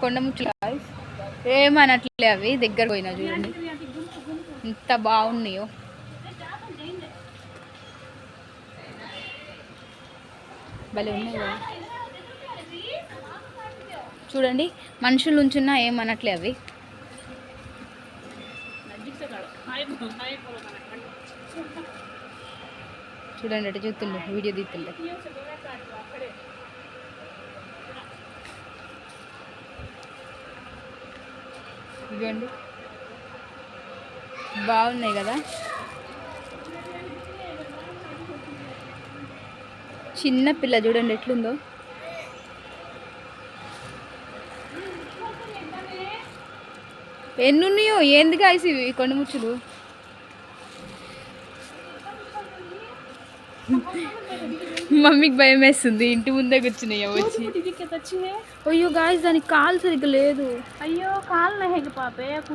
కొండ ముచ్చులు ఏమనట్లే అవి దగ్గర పోయినా చూడండి. ఎంత బాగున్నాయో. భలే ఉన్నాయి కదా. చూడండి మనుషులు ఉంచున్నా ఏమనట్లే అవి. చూడండి అటు చూస్తుండే వీడియో తీస్తుండే. ఇవ్వండి బాగున్నాయి కదా? చిన్న పిల్ల చూడండి ఎట్లుందో. ఎన్ని ఉన్నాయో ఏంది కాసి ఇవి? కొండ మమ్మీకి భయం వేస్తుంది ఇంటి ముందే కూర్చున్నాయి వచ్చి. అయ్యో గాయస్ దానికి కాలు సరిగ్గా లేదు. అయ్యో కాలు నహేగ పాపే.